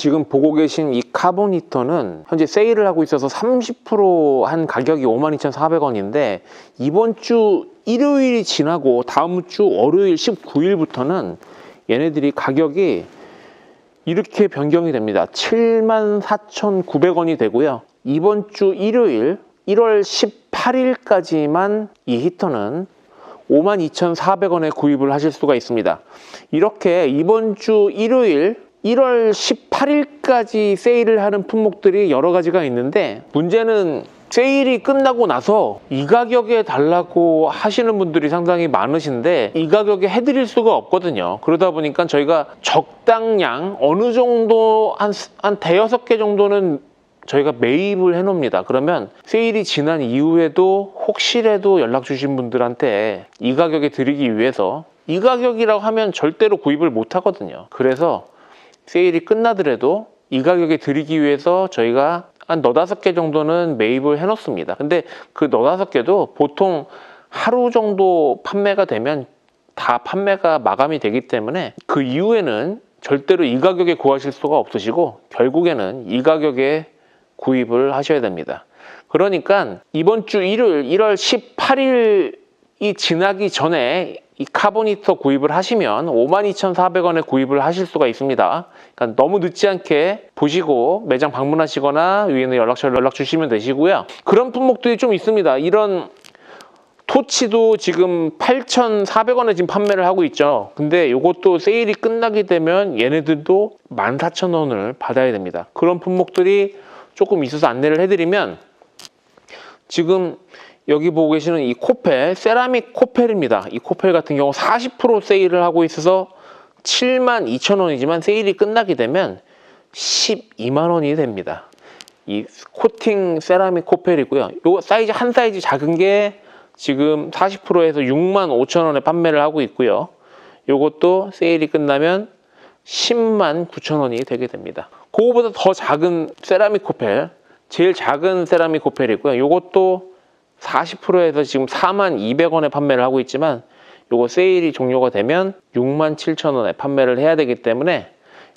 지금 보고 계신 이 카본 히터는 현재 세일을 하고 있어서 30%한 가격이 52,400원인데 이번 주 일요일이 지나고 다음 주 월요일 19일부터는 얘네들이 가격이 이렇게 변경이 됩니다. 74,900원이 되고요. 이번 주 일요일 1월 18일까지만 이 히터는 52,400원에 구입을 하실 수가 있습니다. 이렇게 이번 주 일요일 1월 18일 까지 세일을 하는 품목들이 여러 가지가 있는데 문제는 세일이 끝나고 나서 이 가격에 달라고 하시는 분들이 상당히 많으신데 이 가격에 해드릴 수가 없거든요. 그러다 보니까 저희가 적당량 어느 정도 한, 한 대여섯 개 정도는 저희가 매입을 해놓습니다. 그러면 세일이 지난 이후에도 혹시라도 연락 주신 분들한테 이 가격에 드리기 위해서 이 가격이라고 하면 절대로 구입을 못 하거든요. 그래서 세일이 끝나더라도 이 가격에 드리기 위해서 저희가 한 너다섯 개 정도는 매입을 해놓습니다. 근데 그 너다섯 개도 보통 하루 정도 판매가 되면 다 판매가 마감이 되기 때문에 그 이후에는 절대로 이 가격에 구하실 수가 없으시고 결국에는 이 가격에 구입을 하셔야 됩니다. 그러니까 이번 주 일요일 1월 18일이 지나기 전에 이 카보니터 구입을 하시면 52,400원에 구입을 하실 수가 있습니다. 그러니까 너무 늦지 않게 보시고 매장 방문하시거나 위에 있는 연락처를 연락 주시면 되시고요. 그런 품목들이 좀 있습니다. 이런 토치도 지금 8,400원에 지금 판매를 하고 있죠. 근데 이것도 세일이 끝나게 되면 얘네들도 14,000원을 받아야 됩니다. 그런 품목들이 조금 있어서 안내를 해드리면 지금 여기 보고 계시는 이 코펠, 세라믹 코펠입니다. 이 코펠 같은 경우 40% 세일을 하고 있어서 7만 2천 원이지만 세일이 끝나게 되면 12만 원이 됩니다. 이 코팅 세라믹 코펠이고요. 요 사이즈 한 사이즈 작은 게 지금 40%에서 6만 5천 원에 판매를 하고 있고요. 요것도 세일이 끝나면 10만 9천 원이 되게 됩니다. 그거보다 더 작은 세라믹 코펠, 제일 작은 세라믹 코펠이고요. 요것도 40%에서 지금 4만 200원에 판매를 하고 있지만 요거 세일이 종료가 되면 6만 7천 원에 판매를 해야 되기 때문에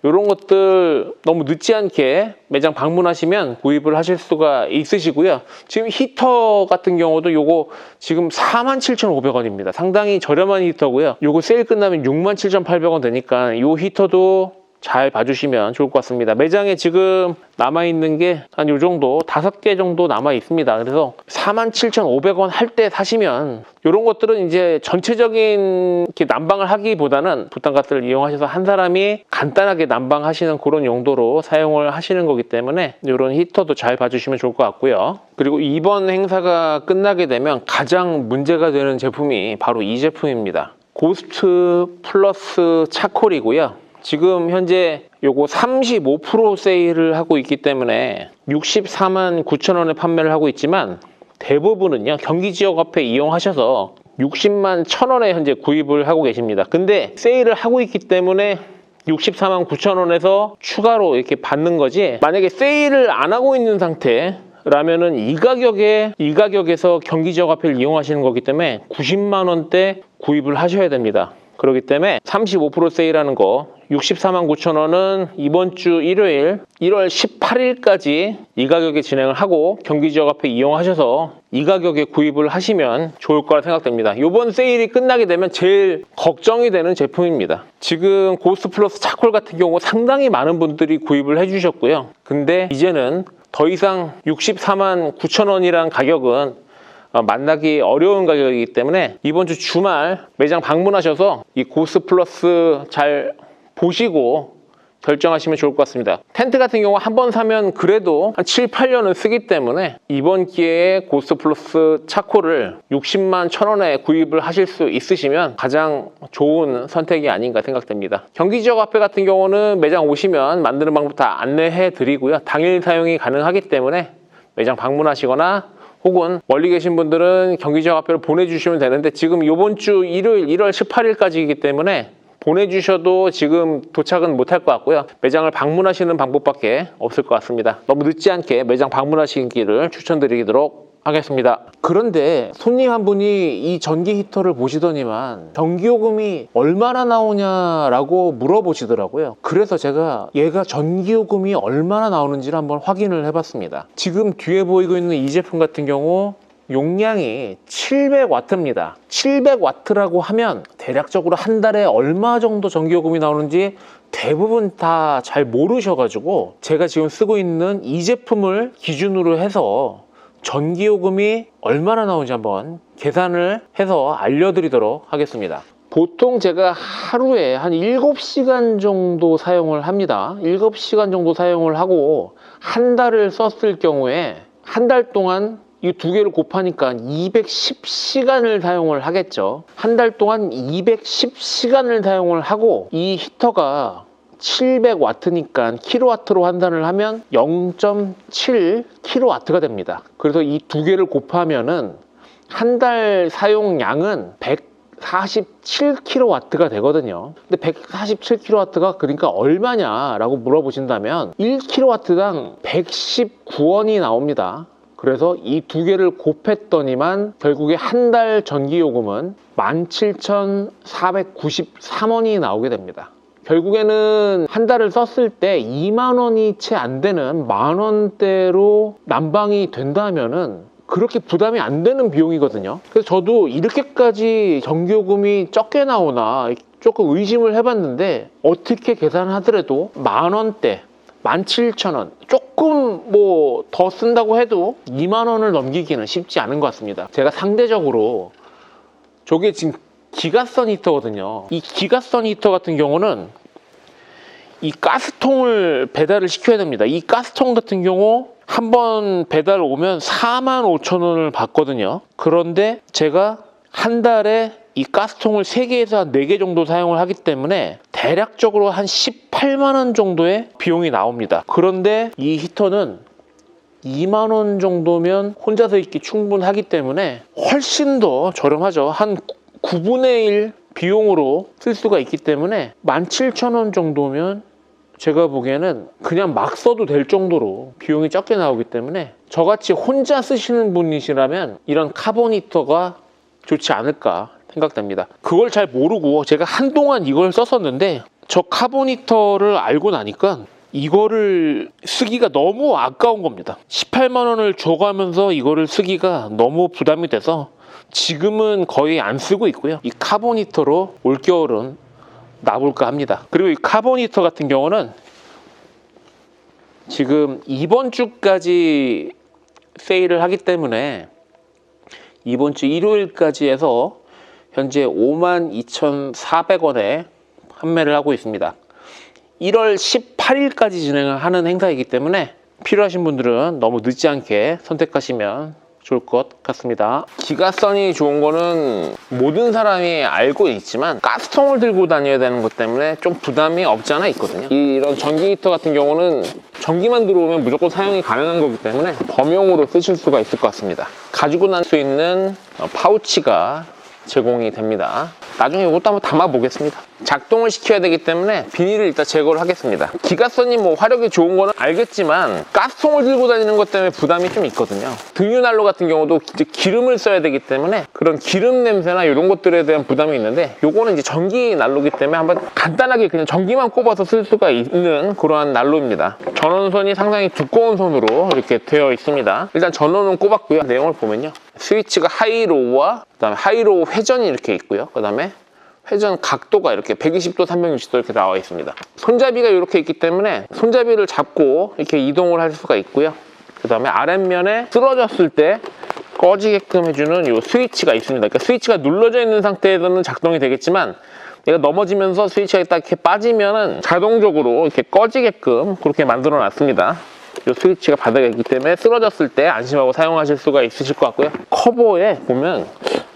이런 것들 너무 늦지 않게 매장 방문하시면 구입을 하실 수가 있으시고요. 지금 히터 같은 경우도 요거 지금 47,500원입니다. 상당히 저렴한 히터고요. 요거 세일 끝나면 67,800원 되니까 요 히터도 잘 봐주시면 좋을 것 같습니다. 매장에 지금 남아있는 게한요 정도, 다섯 개 정도 남아 있습니다. 그래서 47,500원 할 때 사시면 이런 것들은 이제 전체적인 이렇게 난방을 하기보다는 부탄가스를 이용하셔서 한 사람이 간단하게 난방하시는 그런 용도로 사용을 하시는 거기 때문에 이런 히터도 잘 봐주시면 좋을 것 같고요. 그리고 이번 행사가 끝나게 되면 가장 문제가 되는 제품이 바로 이 제품입니다. 고스트 플러스 차콜이고요. 지금 현재 요거 35% 세일을 하고 있기 때문에 64만 9천 원에 판매를 하고 있지만 대부분은요 경기 지역 화폐 이용하셔서 60만 1천 원에 현재 구입을 하고 계십니다. 근데 세일을 하고 있기 때문에 64만 9천 원에서 추가로 이렇게 받는 거지 만약에 세일을 안 하고 있는 상태 라면은 이 가격에 이 가격에서 경기 지역 화폐를 이용하시는 거기 때문에 90만 원대 구입을 하셔야 됩니다. 그렇기 때문에 35% 세일하는 거 64만 9천 원은 이번 주 일요일 1월 18일까지 이 가격에 진행을 하고 경기 지역 앞에 이용하셔서 이 가격에 구입을 하시면 좋을 거라 생각됩니다. 이번 세일이 끝나게 되면 제일 걱정이 되는 제품입니다. 지금 고스트 플러스 차콜 같은 경우 상당히 많은 분들이 구입을 해주셨고요. 근데 이제는 더 이상 64만 9천 원이란 가격은 어, 만나기 어려운 가격이기 때문에 이번 주 주말 매장 방문하셔서 이 고스 플러스 잘 보시고 결정하시면 좋을 것 같습니다. 텐트 같은 경우 한 번 사면 그래도 한 7, 8년은 쓰기 때문에 이번 기회에 고스 플러스 차코를 60만 천 원에 구입을 하실 수 있으시면 가장 좋은 선택이 아닌가 생각됩니다. 경기 지역 화폐 같은 경우는 매장 오시면 만드는 방법 다 안내해 드리고요. 당일 사용이 가능하기 때문에 매장 방문하시거나 혹은 멀리 계신 분들은 경기 지역 화폐를 보내주시면 되는데 지금 이번 주 일요일 1월 18일까지이기 때문에 보내주셔도 지금 도착은 못할 것 같고요. 매장을 방문하시는 방법밖에 없을 것 같습니다. 너무 늦지 않게 매장 방문하시기를 추천드리도록 하겠습니다. 그런데 손님 한 분이 이 전기 히터를 보시더니만 전기요금이 얼마나 나오냐라고 물어보시더라고요. 그래서 제가 얘가 전기요금이 얼마나 나오는지를 한번 확인을 해봤습니다. 지금 뒤에 보이고 있는 이 제품 같은 경우 용량이 700와트입니다. 700와트라고 하면 대략적으로 한 달에 얼마 정도 전기요금이 나오는지 대부분 다 잘 모르셔가지고 제가 지금 쓰고 있는 이 제품을 기준으로 해서 전기요금이 얼마나 나오는지 한번 계산을 해서 알려드리도록 하겠습니다. 보통 제가 하루에 한 7시간 정도 사용을 합니다. 7시간 정도 사용을 하고 한 달을 썼을 경우에 한 달 동안 이 두 개를 곱하니까 210시간을 사용을 하겠죠. 한 달 동안 210시간을 사용을 하고 이 히터가 700와트니까 킬로와트로 환산을 하면 0.7 킬로와트가 됩니다. 그래서 이 두 개를 곱하면은 한 달 사용량은 147 킬로와트가 되거든요. 근데 147 킬로와트가 그러니까 얼마냐라고 물어보신다면 1 킬로와트당 119원이 나옵니다. 그래서 이 두 개를 곱했더니만 결국에 한 달 전기요금은 17,493원이 나오게 됩니다. 결국에는 한 달을 썼을 때 2만 원이 채 안 되는 만 원대로 난방이 된다면은 그렇게 부담이 안 되는 비용이거든요. 그래서 저도 이렇게까지 전기요금이 적게 나오나 조금 의심을 해봤는데 어떻게 계산하더라도 만 원대 17,000원. 조금 뭐 더 쓴다고 해도 2만 원을 넘기기는 쉽지 않은 것 같습니다. 제가 상대적으로 저게 지금 기가선 히터거든요. 이 기가선 히터 같은 경우는 이 가스통을 배달을 시켜야 됩니다. 이 가스통 같은 경우 한 번 배달 오면 4만 5천 원을 받거든요. 그런데 제가 한 달에 이 가스통을 3개에서 한 4개 정도 사용을 하기 때문에 대략적으로 한 18만 원 정도의 비용이 나옵니다. 그런데 이 히터는 2만 원 정도면 혼자서 있기 충분하기 때문에 훨씬 더 저렴하죠. 한 9분의 1 비용으로 쓸 수가 있기 때문에 17,000원 정도면 제가 보기에는 그냥 막 써도 될 정도로 비용이 적게 나오기 때문에 저같이 혼자 쓰시는 분이시라면 이런 카본 히터가 좋지 않을까 생각됩니다. 그걸 잘 모르고 제가 한동안 이걸 썼었는데 저 카본 히터를 알고 나니까 이거를 쓰기가 너무 아까운 겁니다. 18만 원을 줘가면서 이거를 쓰기가 너무 부담이 돼서 지금은 거의 안 쓰고 있고요. 이 카본 히터로 올겨울은 놔볼까 합니다. 그리고 이 카본 히터 같은 경우는 지금 이번 주까지 세일을 하기 때문에 이번 주 일요일까지 해서 현재 52,400원에 판매를 하고 있습니다. 1월 18일까지 진행을 하는 행사이기 때문에 필요하신 분들은 너무 늦지 않게 선택하시면 좋을 것 같습니다. 기가선이 좋은 거는 모든 사람이 알고 있지만 가스통을 들고 다녀야 되는 것 때문에 좀 부담이 없지 않아 있거든요. 이런 전기 히터 같은 경우는 전기만 들어오면 무조건 사용이 가능한 거기 때문에 범용으로 쓰실 수가 있을 것 같습니다. 가지고 날 수 있는 어, 파우치가 제공이 됩니다. 나중에 이것도 한번 담아 보겠습니다. 작동을 시켜야 되기 때문에 비닐을 일단 제거를 하겠습니다. 기가선이 뭐 화력이 좋은 거는 알겠지만 가스통을 들고 다니는 것 때문에 부담이 좀 있거든요. 등유난로 같은 경우도 이제 기름을 써야 되기 때문에 그런 기름 냄새나 이런 것들에 대한 부담이 있는데 요거는 이제 전기 난로기 때문에 한번 간단하게 그냥 전기만 꼽아서 쓸 수가 있는 그러한 난로입니다. 전원선이 상당히 두꺼운 선으로 이렇게 되어 있습니다. 일단 전원은 꼽았고요. 내용을 보면요. 스위치가 하이로우와 그다음에 하이로우 회전이 이렇게 있고요. 그다음에 회전 각도가 이렇게 120도, 360도 이렇게 나와 있습니다. 손잡이가 이렇게 있기 때문에 손잡이를 잡고 이렇게 이동을 할 수가 있고요. 그 다음에 아랫면에 쓰러졌을 때 꺼지게끔 해주는 이 스위치가 있습니다. 그러니까 스위치가 눌러져 있는 상태에서는 작동이 되겠지만 얘가 넘어지면서 스위치가 딱 이렇게 빠지면은 자동적으로 이렇게 꺼지게끔 그렇게 만들어 놨습니다. 이 스위치가 바닥에 있기 때문에 쓰러졌을 때 안심하고 사용하실 수가 있으실 것 같고요. 커버에 보면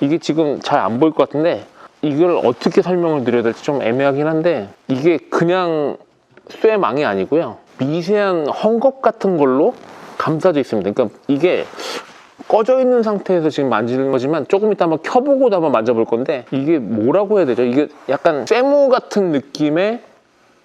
이게 지금 잘 안 보일 것 같은데 이걸 어떻게 설명을 드려야 될지 좀 애매하긴 한데 이게 그냥 쇠망이 아니고요. 미세한 헝겊 같은 걸로 감싸져 있습니다. 그러니까 이게 꺼져 있는 상태에서 지금 만지는 거지만 조금 이따 한번 켜보고도 한번 만져볼 건데 이게 뭐라고 해야 되죠? 이게 약간 쇠무 같은 느낌의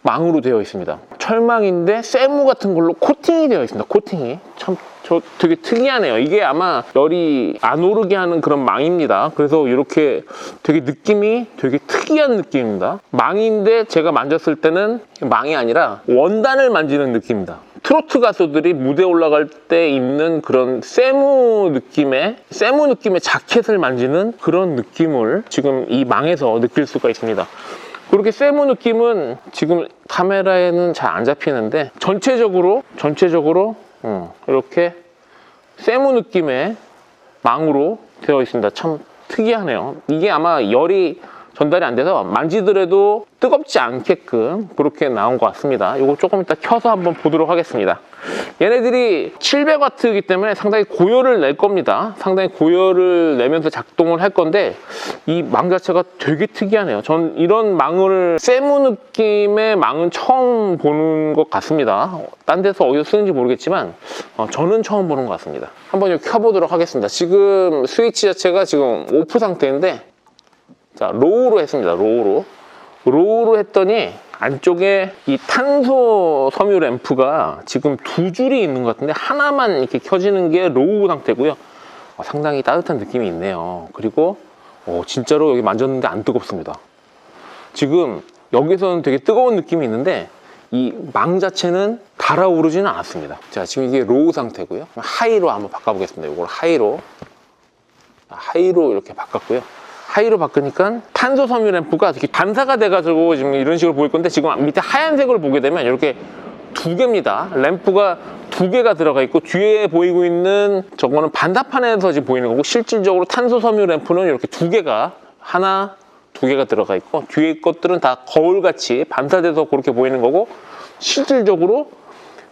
망으로 되어 있습니다. 철망인데 쇠무 같은 걸로 코팅이 되어 있습니다. 코팅이 참 저 되게 특이하네요. 이게 아마 열이 안 오르게 하는 그런 망입니다. 그래서 이렇게 되게 느낌이 되게 특이한 느낌입니다. 망인데 제가 만졌을 때는 망이 아니라 원단을 만지는 느낌입니다. 트로트 가수들이 무대 올라갈 때 입는 그런 세무 느낌의 세무 느낌의 자켓을 만지는 그런 느낌을 지금 이 망에서 느낄 수가 있습니다. 그렇게 세무 느낌은 지금 카메라에는 잘 안 잡히는데 전체적으로 전체적으로 어, 이렇게 세무 느낌의 망으로 되어 있습니다. 참 특이하네요. 이게 아마 열이 전달이 안 돼서 만지더라도 뜨겁지 않게끔 그렇게 나온 것 같습니다. 이거 조금 이따 켜서 한번 보도록 하겠습니다. 얘네들이 700W이기 때문에 상당히 고열을 낼 겁니다. 상당히 고열을 내면서 작동을 할 건데 이 망 자체가 되게 특이하네요. 전 이런 망을 세무 느낌의 망은 처음 보는 것 같습니다. 딴 데서 어디서 쓰는지 모르겠지만 어, 저는 처음 보는 것 같습니다. 한번 켜보도록 하겠습니다. 지금 스위치 자체가 지금 오프 상태인데 자, 로우로 했습니다. 로우로. 로우로 했더니 안쪽에 이 탄소 섬유 램프가 지금 두 줄이 있는 것 같은데 하나만 이렇게 켜지는 게 로우 상태고요. 어, 상당히 따뜻한 느낌이 있네요. 그리고 어, 진짜로 여기 만졌는데 안 뜨겁습니다. 지금 여기서는 되게 뜨거운 느낌이 있는데 이 망 자체는 달아오르지는 않았습니다. 자, 지금 이게 로우 상태고요. 하이로 한번 바꿔보겠습니다. 이걸 하이로. 하이로 이렇게 바꿨고요. 하이로 바꾸니까 탄소 섬유 램프가 이렇게 반사가 돼가지고 지금 이런 식으로 보일 건데 지금 밑에 하얀색을 보게 되면 이렇게 두 개입니다. 램프가 두 개가 들어가 있고 뒤에 보이고 있는 저거는 반사판에서 지금 보이는 거고 실질적으로 탄소 섬유 램프는 이렇게 두 개가 하나 두 개가 들어가 있고 뒤에 것들은 다 거울같이 반사돼서 그렇게 보이는 거고 실질적으로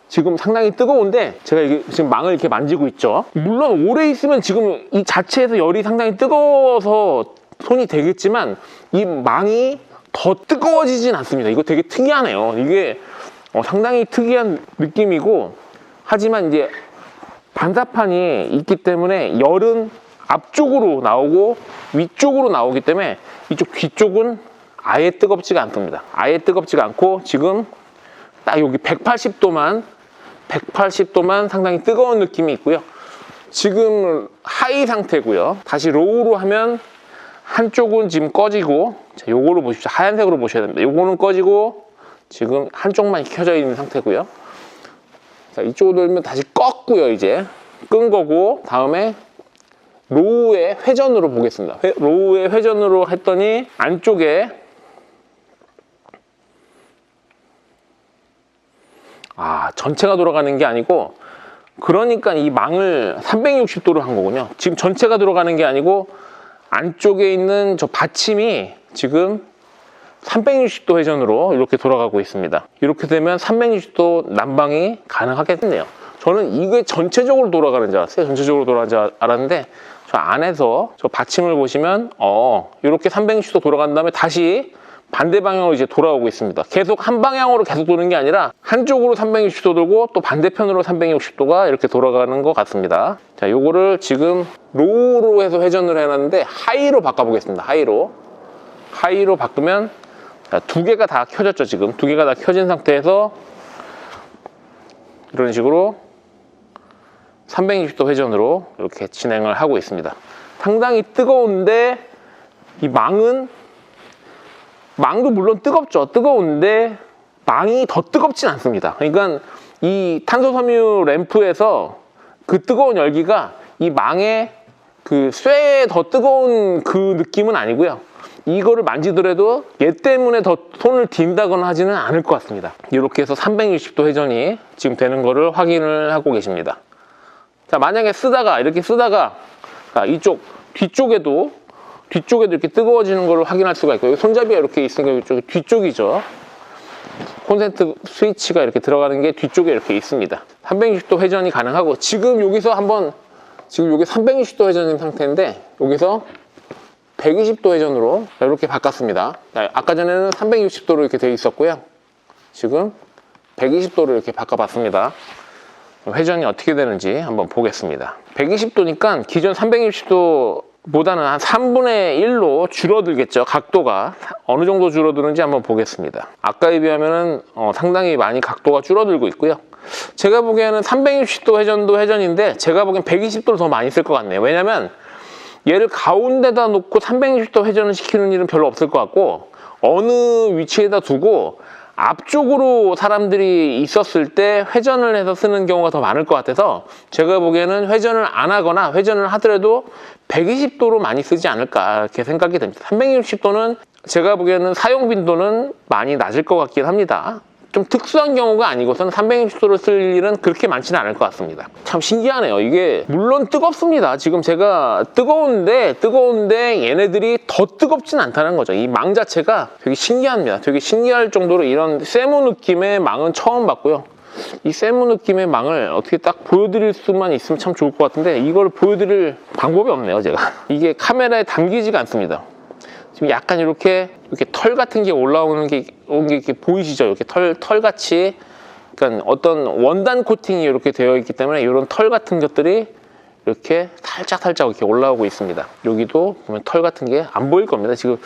지금 상당히 뜨거운데 제가 지금 망을 이렇게 만지고 있죠. 물론 오래 있으면 지금 이 자체에서 열이 상당히 뜨거워서 손이 되겠지만 이 망이 더 뜨거워지진 않습니다. 이거 되게 특이하네요. 이게 어, 상당히 특이한 느낌이고 하지만 이제 반사판이 있기 때문에 열은 앞쪽으로 나오고 위쪽으로 나오기 때문에 이쪽 뒤쪽은 아예 뜨겁지가 않습니다. 아예 뜨겁지가 않고 지금 딱 여기 180도만 180도만 상당히 뜨거운 느낌이 있고요. 지금 하이 상태고요. 다시 로우로 하면 한쪽은 지금 꺼지고 자, 요거를 보십시오. 하얀색으로 보셔야 됩니다. 요거는 꺼지고 지금 한쪽만 켜져 있는 상태고요. 자, 이쪽으로 돌면 다시 껐고요, 이제. 끈 거고 다음에 로우의 회전으로 보겠습니다. 회- 로우의 회전으로 했더니 안쪽에 아, 전체가 돌아가는 게 아니고 그러니까 이 망을 360도로 한 거군요. 지금 전체가 돌아가는 게 아니고 안쪽에 있는 저 받침이 지금 360도 회전으로 이렇게 돌아가고 있습니다. 이렇게 되면 360도 난방이 가능하겠네요. 저는 이게 전체적으로 돌아가는 줄 알았어요. 전체적으로 돌아가는 줄 알았는데 저 안에서 저 받침을 보시면 어 이렇게 360도 돌아간 다음에 다시 반대 방향으로 이제 돌아오고 있습니다. 계속 한 방향으로 계속 도는 게 아니라 한쪽으로 360도 돌고 또 반대편으로 360도가 이렇게 돌아가는 것 같습니다. 자, 요거를 지금 로우로 해서 회전을 해놨는데 하이로 바꿔보겠습니다. 하이로. 하이로 바꾸면 자, 두 개가 다 켜졌죠, 지금. 두 개가 다 켜진 상태에서 이런 식으로 360도 회전으로 이렇게 진행을 하고 있습니다. 상당히 뜨거운데 이 망은 망도 물론 뜨겁죠. 뜨거운데 망이 더 뜨겁진 않습니다. 그러니까 이 탄소 섬유 램프에서 그 뜨거운 열기가 이 망의 그 쇠에 더 뜨거운 그 느낌은 아니고요. 이거를 만지더라도 얘 때문에 더 손을 딘다거나 하지는 않을 것 같습니다. 이렇게 해서 360도 회전이 지금 되는 거를 확인을 하고 계십니다. 자, 만약에 쓰다가 이렇게 쓰다가 자, 이쪽 뒤쪽에도 뒤쪽에도 이렇게 뜨거워지는 걸 확인할 수가 있고 여기 손잡이가 이렇게 있으니까 이쪽이 뒤쪽이죠. 콘센트 스위치가 이렇게 들어가는 게 뒤쪽에 이렇게 있습니다. 360도 회전이 가능하고 지금 여기서 한번 지금 여기 360도 회전인 상태인데 여기서 120도 회전으로 이렇게 바꿨습니다. 자, 아까 전에는 360도로 이렇게 되어 있었고요. 지금 120도로 이렇게 바꿔봤습니다. 회전이 어떻게 되는지 한번 보겠습니다. 120도니까 기존 360도 보다는 한 3분의 1로 줄어들겠죠. 각도가 어느 정도 줄어드는지 한번 보겠습니다. 아까에 비하면 상당히 많이 각도가 줄어들고 있고요. 제가 보기에는 360도 회전도 회전인데 제가 보기엔 120도를 더 많이 쓸 것 같네요. 왜냐면 얘를 가운데다 놓고 360도 회전을 시키는 일은 별로 없을 것 같고 어느 위치에다 두고 앞쪽으로 사람들이 있었을 때 회전을 해서 쓰는 경우가 더 많을 것 같아서 제가 보기에는 회전을 안 하거나 회전을 하더라도 120도로 많이 쓰지 않을까 이렇게 생각이 됩니다. 360도는 제가 보기에는 사용 빈도는 많이 낮을 것 같긴 합니다. 좀 특수한 경우가 아니고서는 360도를 쓸 일은 그렇게 많지는 않을 것 같습니다. 참 신기하네요. 이게 물론 뜨겁습니다. 지금 제가 뜨거운데 뜨거운데 얘네들이 더 뜨겁진 않다는 거죠. 이 망 자체가 되게 신기합니다. 되게 신기할 정도로 이런 세무 느낌의 망은 처음 봤고요. 이 세무 느낌의 망을 어떻게 딱 보여드릴 수만 있으면 참 좋을 것 같은데 이걸 보여드릴 방법이 없네요, 제가. 이게 카메라에 담기지가 않습니다. 지금 약간 이렇게 이렇게 털 같은 게 올라오는 게, 오는 게 이렇게 보이시죠? 이렇게 털, 털 같이 그러니까 어떤 원단 코팅이 이렇게 되어 있기 때문에 이런 털 같은 것들이 이렇게 살짝 살짝 이렇게 올라오고 있습니다. 여기도 보면 털 같은 게 안 보일 겁니다. 지금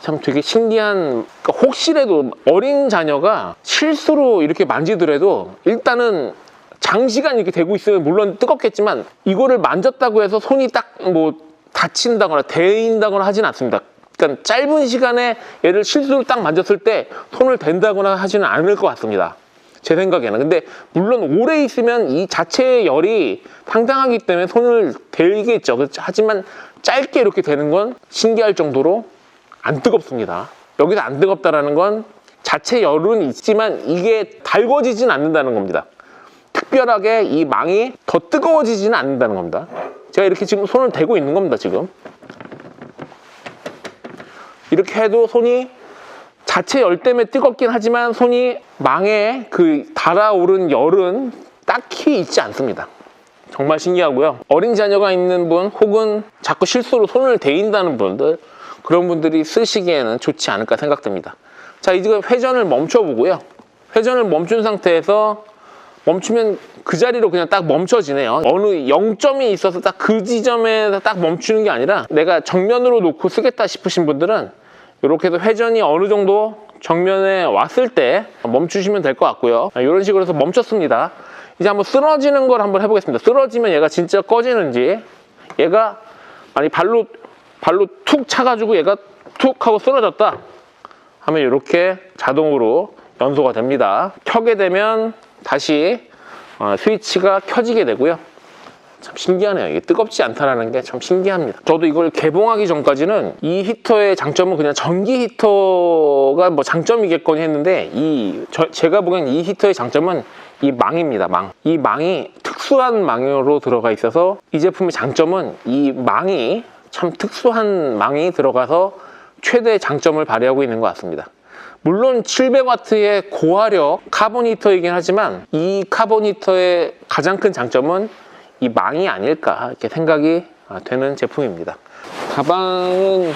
참 되게 신기한 그러니까 혹시라도 어린 자녀가 실수로 이렇게 만지더라도 일단은 장시간 이렇게 되고 있으면 물론 뜨겁겠지만 이거를 만졌다고 해서 손이 딱 뭐 다친다거나 데인다거나 하진 않습니다. 그러니까 짧은 시간에 얘를 실수로 딱 만졌을 때 손을 댄다거나 하지는 않을 것 같습니다. 제 생각에는. 근데 물론 오래 있으면 이 자체의 열이 상당하기 때문에 손을 대겠죠. 그렇죠? 하지만 짧게 이렇게 되는 건 신기할 정도로 안 뜨겁습니다. 여기서 안 뜨겁다라는 건 자체 열은 있지만 이게 달궈지진 않는다는 겁니다. 특별하게 이 망이 더 뜨거워지지는 않는다는 겁니다. 제가 이렇게 지금 손을 대고 있는 겁니다, 지금. 이렇게 해도 손이 자체 열 때문에 뜨겁긴 하지만 손이 망에 그 달아오른 열은 딱히 있지 않습니다. 정말 신기하고요. 어린 자녀가 있는 분 혹은 자꾸 실수로 손을 대인다는 분들 그런 분들이 쓰시기에는 좋지 않을까 생각됩니다. 자, 이제 회전을 멈춰보고요. 회전을 멈춘 상태에서 멈추면 그 자리로 그냥 딱 멈춰지네요. 어느 0점이 있어서 딱 그 지점에서 딱 멈추는 게 아니라 내가 정면으로 놓고 쓰겠다 싶으신 분들은 이렇게 해서 회전이 어느 정도 정면에 왔을 때 멈추시면 될 것 같고요. 이런 식으로 해서 멈췄습니다. 이제 한번 쓰러지는 걸 한번 해보겠습니다. 쓰러지면 얘가 진짜 꺼지는지 얘가 아니 발로 발로 툭 차가지고 얘가 툭 하고 쓰러졌다 하면 이렇게 자동으로 연소가 됩니다. 켜게 되면 다시 어, 스위치가 켜지게 되고요. 참 신기하네요. 이게 뜨겁지 않다라는 게 참 신기합니다. 저도 이걸 개봉하기 전까지는 이 히터의 장점은 그냥 전기 히터가 뭐 장점이겠거니 했는데 이 저- 제가 보기엔 이 히터의 장점은 이 망입니다. 망. 이 망이 특수한 망으로 들어가 있어서 이 제품의 장점은 이 망이 참 특수한 망이 들어가서 최대 장점을 발휘하고 있는 것 같습니다. 물론 700W의 고화력 카본 히터이긴 하지만 이 카본 히터의 가장 큰 장점은 이 망이 아닐까 이렇게 생각이 아, 되는 제품입니다. 가방은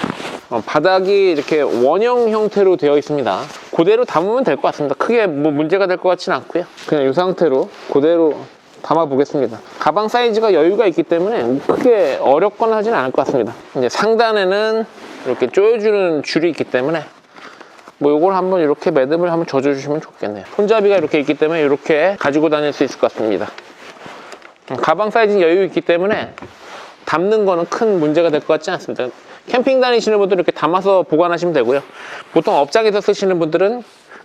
어, 바닥이 이렇게 원형 형태로 되어 있습니다. 그대로 담으면 될 것 같습니다. 크게 뭐 문제가 될 것 같지는 않고요. 그냥 이 상태로 그대로 담아 보겠습니다. 가방 사이즈가 여유가 있기 때문에 크게 어렵거나 하지는 않을 것 같습니다. 이제 상단에는 이렇게 조여주는 줄이 있기 때문에 뭐 요걸 한번 이렇게 매듭을 한번 젖어주시면 좋겠네요. 손잡이가 이렇게 있기 때문에 이렇게 가지고 다닐 수 있을 것 같습니다. 음, 가방 사이즈는 여유 있기 때문에 담는 거는 큰 문제가 될 것 같지 않습니다. 캠핑 다니시는 분들은 이렇게 담아서 보관하시면 되고요. 보통 업장에서 쓰시는 분들은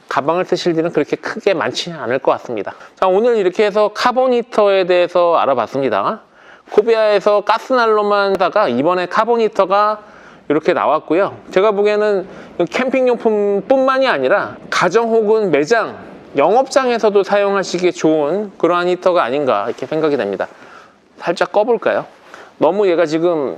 가방을 쓰실 일은 그렇게 크게 많지는 않을 것 같습니다. 자, 오늘 이렇게 해서 카본 히터에 대해서 알아봤습니다. 코비아에서 가스난로만 하다가 이번에 카본 히터가 이렇게 나왔고요. 제가 보기에는 캠핑용품뿐만이 아니라 가정 혹은 매장, 영업장에서도 사용하시기에 좋은 그러한 히터가 아닌가 이렇게 생각이 됩니다. 살짝 꺼볼까요? 너무 얘가 지금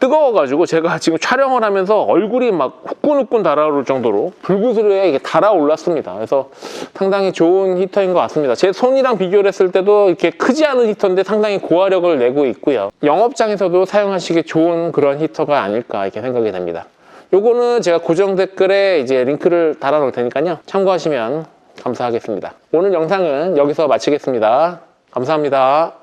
뜨거워가지고 제가 지금 촬영을 하면서 얼굴이 막 후끈후끈 달아오를 정도로 불구스르게 이게 달아올랐습니다. 그래서 상당히 좋은 히터인 것 같습니다. 제 손이랑 비교를 했을 때도 이렇게 크지 않은 히터인데 상당히 고화력을 내고 있고요. 영업장에서도 사용하시기 좋은 그런 히터가 아닐까 이렇게 생각이 됩니다. 요거는 제가 고정 댓글에 이제 링크를 달아놓을 테니까요. 참고하시면 감사하겠습니다. 오늘 영상은 여기서 마치겠습니다. 감사합니다.